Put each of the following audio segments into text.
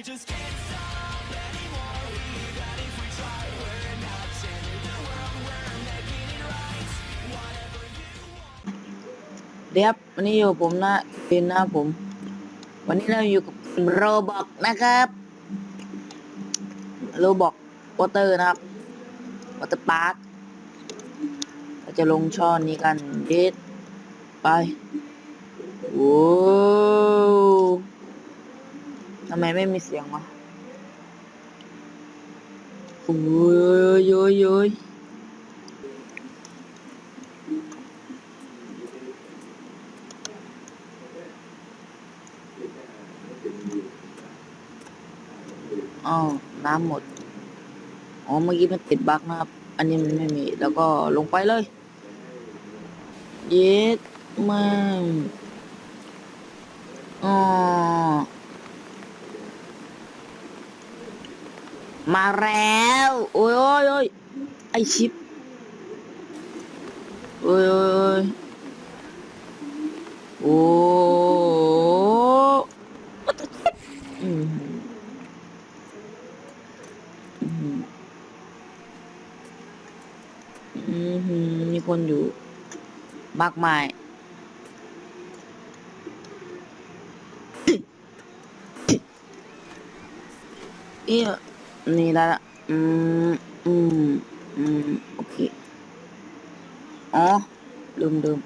just can't stop anymore. Even if we try, we're not changing the world. We're making it right. Whatever you want. เดี๋ยวครับวันนี้อยู่ผมนะเปินนะครับผม วันนี้เราอยู่กับโรบอกนะครับโรบอกวอเตอร์นะครับวอเตอร์พาร์คเราจะลงช่อนี้กันเด็ดไปโว้ ทำไมไม่มีเสียงวะโอ้ยโยยโยยอ้าวน้ำหมด อ๋อ เมื่อกี้มันติดบั๊กนะครับ อันนี้มันไม่มี แล้วก็ลงไปเลย เย็ดมันอ๋อ มาแล้ว โอ้ยโอ้ยโอ้ยไอชิปโอ้ยโอ้ยโอ้อืมอืมมีคนอยู่มากมายเอ๊ะ นี่ได้ละ อืม อืม อืม โอเค อ๋อลืมลืม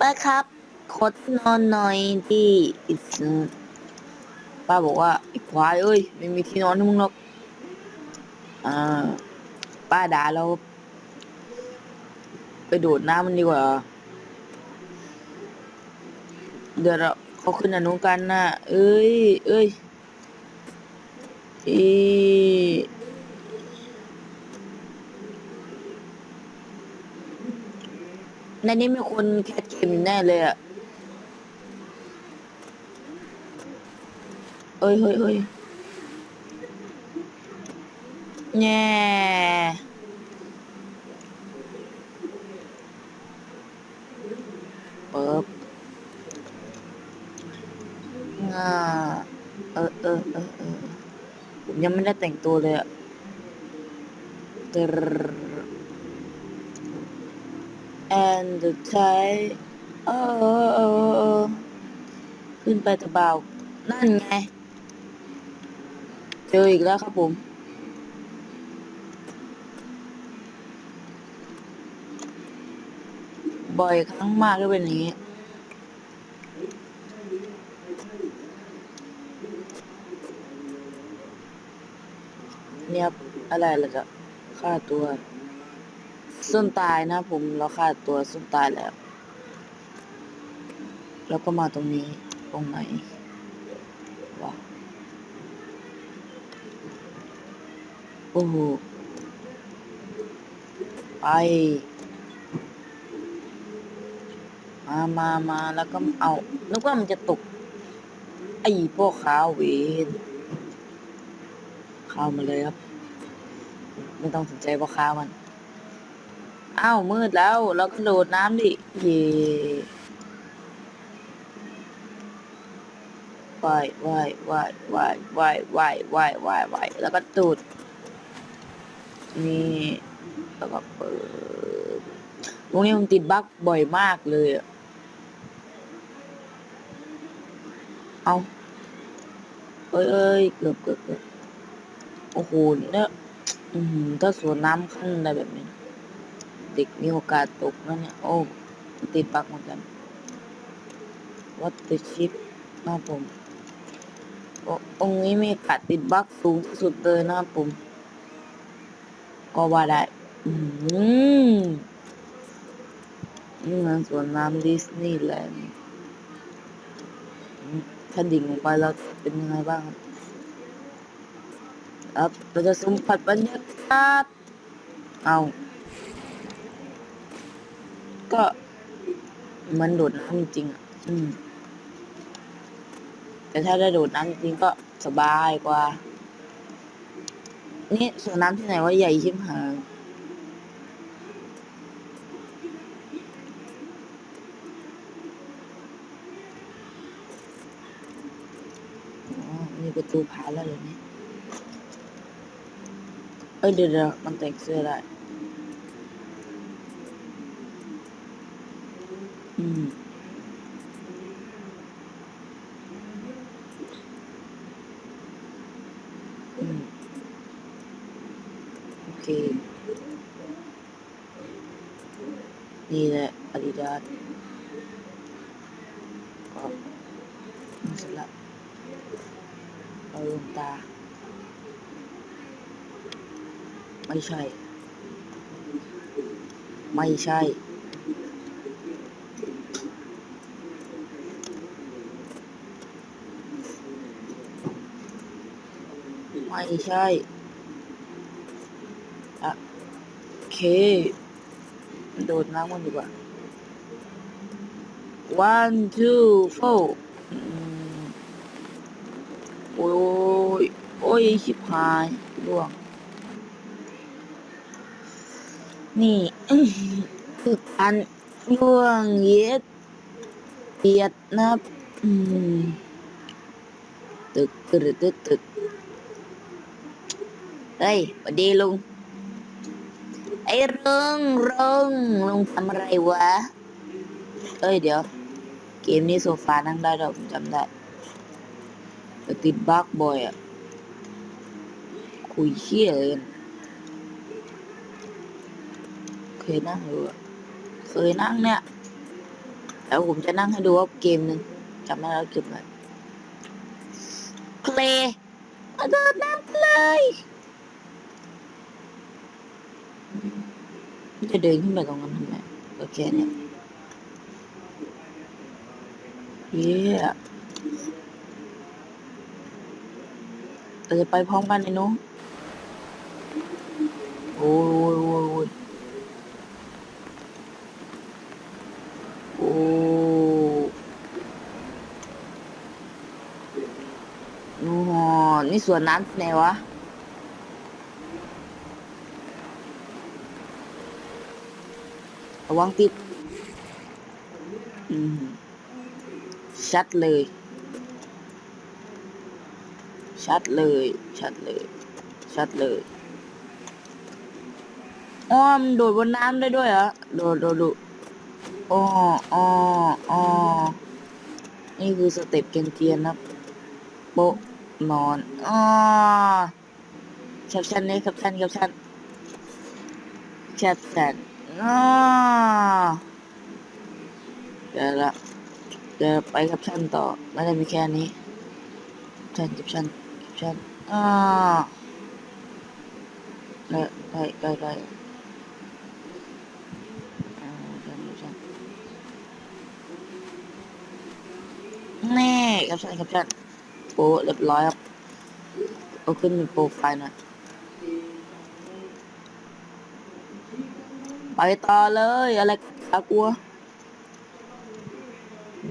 ป้าครับขอนอนหน่อยดิอิส ป้าบอกว่าไอ้ควายเอ้ยไม่มีที่นอนให้มึงหรอกอ่าป้าด่าเราไปโดดน้ำมันดีกว่า เดี๋ยวเราเขาขึ้นอนุกันนะเอ้ย เอ้ยอีในนี้มีคนแคสเกมแน่เลยอะ เอ้ยเฮ้ยเฮ้ยแง่เปิบง่าเออเออเออเออผมยังไม่ได้แต่งตัวเลยอะตร and the Thai เออเออเออเออขึ้นไปตะเบา นั่นไง เจออีกแล้วครับผม บ่อยครั้งมากก็เป็นอย่างนี้เนี่ยอะไรล่ะจะฆ่าตัว ส้นตายนะผมเราฆ่าตัวส้นตายแล้ว แล้วก็มาตรงนี้ตรงไหน โอ้โห ไป มามามาแล้วก็เอานึกว่ามันจะตก ไอ้พวกข้าวเวนข้าวมาเลยครับ ไม่ต้องสนใจพวกข้าวมัน อ้าว มืดแล้ว เราก็โดดน้ำดิ เย่ว่ายว่ายว่ายว่ายว่ายว่ายว่ายว่ายว่ายแล้วก็ตูด นี่แล้วก็เปิดวงนี้มันติดบั๊กบ่อยมากเลยอะเอาเอ้ยเอ้ยเกือบเกือบเกือบโอ้โหเนี่ยอือหือถ้าสวนน้ำขั้นอะไรแบบนี้ เด็กมีโอกาสตกนะเนี่ย โอ้ ติดปักเหมือนกัน วัดติดชิปนะผมโอ้ตรงนี้มีกาสติดบักสูงที่สุดเลยนะผม ก็ว่าได้ อืมนี่มันสวนน้ำดิสนีย์แลนด์อืมถ้าดิ่งลงไปแล้วเป็นยังไงบ้างครับเราจะสัมผัสบรรยากาศเอา ก็มันโดดน้ำจริงอะอืมแต่ถ้าได้โดดน้ำจริงก็สบายกว่า นี่สวนน้ำที่ไหนว่าใหญ่ชิมหายอ๋อมีประตูผาแล้วเหรอเนี่ยเอ้ยเดี๋ยวเดี๋ยวมันแต่งเสื้อได้ อืม อืม โอเค นี่แหละอาดิดาสก็ นี่เสร็จละเอาลงตา ไม่ใช่ ไม่ใช่ ไม่ใช่อะเค โดดน้ำกันดีกว่า one two four อ้ย โอ้ยชิบหายล่วง นี่คือการล่วงเย็ดเปียดนะครับอืมตึกตึกตึกตึกเฮ้ยสวัสดีลุง ไอ้ลุงลุงลุงทำอะไรวะ เอ้ยเดี๋ยว เกมนี้โซฟานั่งได้ดอกผมจำได้ แต่ติดบั๊กบ่อยอะคุยเชี่ยเลยเคยนั่งอยู่อเคยนั่งเนี่ยแล้วผมจะนั่งให้ดูว่าเกมหนึ่งจำไม่ได้แล้วเก็บไว้เคลมาเดินน้ำเลยจะเดินขึ้นไปตรงนั้นทำไมโอเคเนี่ยเย้ เราจะไปพร้อมกันเลยน้องโอ้ยโอ้ยโอ้ยโอ้โอ้โหนี่สวนน้ำไหนวะระวังติดอืมชัดเลย ชัดเลย ชัดเลย ชัดเลยอ้อมโดดบนน้ำได้ด้วยเหรอโดดโดดโดดอ้ออ้ออ้อนี่คือสเต็ปเกียนๆนะครับโปะนอนอ้อแคปชั่นนี้แคปชั่นแคปชั่นแคปชั่นอ้าเดี๋ยวละเดี๋ยวไปกับชั้นต่อไม่ได้มีแค่นี้ชั้นกับชั้น ชั้นอ่าได้ได้ได้ได้อ่าชั้นกับชั้นแน่กับชั้นกับชั้นโปรเรียบร้อยครับเอาขึ้นเป็นโปรไฟล์หน่อยไปต่อเลยอะไรกากลัว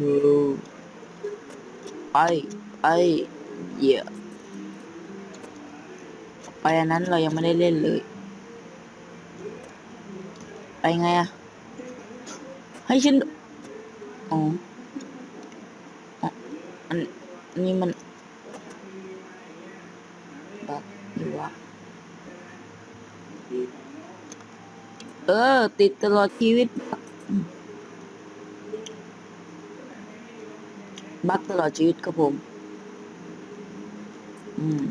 ดูไป ไป เยีย ไปอันนั้นเรายังไม่ได้เล่นเลย ไปไงอะให้ฉันอ๋ออันอันนี้มันบักอยู่วะเออ ติดตลอดชีวิต บักตลอดชีวิตครับผม อืม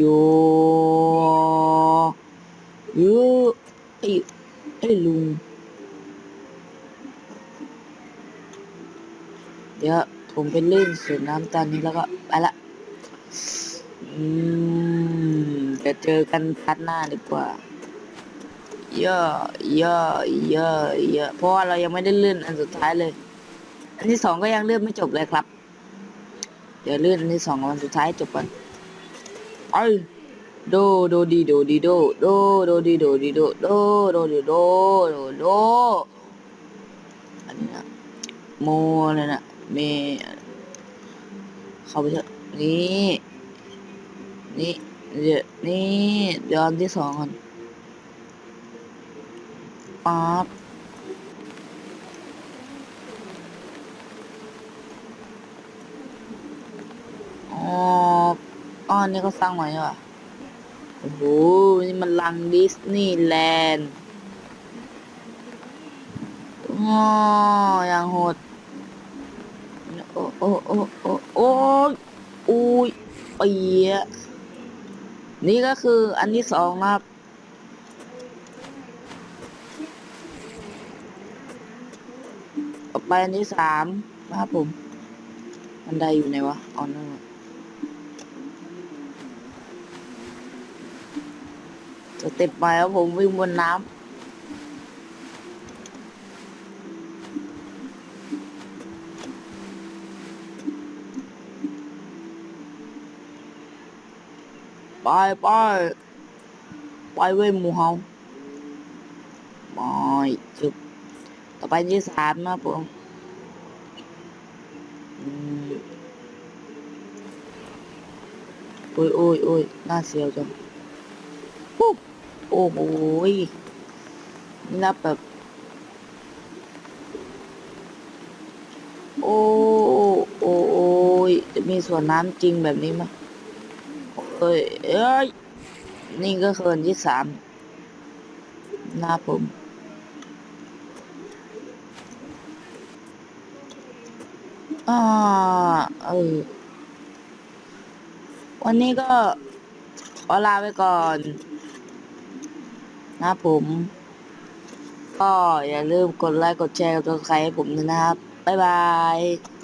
โยโยไอ้ไอ้ลุงเดี๋ยวผมไปเล่นสวนน้ำตอนนี้แล้วก็ไปละ อืมจะเจอกันพัดหน้าดีกว่าเยอะเยอะเยอะเยอะเพราะว่าเรายังไม่ได้เลื่อนอันสุดท้ายเลย อันที่สองก็ยังเลื่อนไม่จบเลยครับ เดี๋ยวเลื่อนอันที่สองวันสุดท้ายจบก่อน ไอ้โดโดดีโดดีโดโดโดดีโดดีโดโดโดดีโดโดโดอันนี้นะโมเลยนะเมเข้าไปเถอะนี่นี่เดี๋ยวนี่เดี๋ยวอันที่สองก่อนป๊าบอ๋อ อ๋ออันนี่ก็สร้างใหม่เหรอโอ้โห นี่มันลังดิสนีย์แลนด์อ๋ออย่างโหด โอ้โอ้โอ้โอ้โอ้ยอุ้ยเปียนี่ก็คืออันที่สองครับต่อไปอันที่สามนะครับผมบันได้อยู่ไหนวะออนั่นน่ะส เต็ปไปครับผมวิ่งบนน้ำไปไปไปเว้ยหมูเฮาไม่จุบต่อไปที่สามนะผมโอ้ยโอ้ยโอ้ยน่าเสียวจัง อ้โหยนับแบบ โอ้โอ้โอ้ยจะมีสวนน้ำจริงแบบนี้ไหมเอ้ยเอ้ย นี่ก็คืนที่สามหน้าผมอ่าเออวันนี้ก็ขอลาไปก่อน นะผม ก็อย่าลืมกดไลค์กดแชร์กับตัวใครให้ผมด้วยนะครับ บ๊ายบาย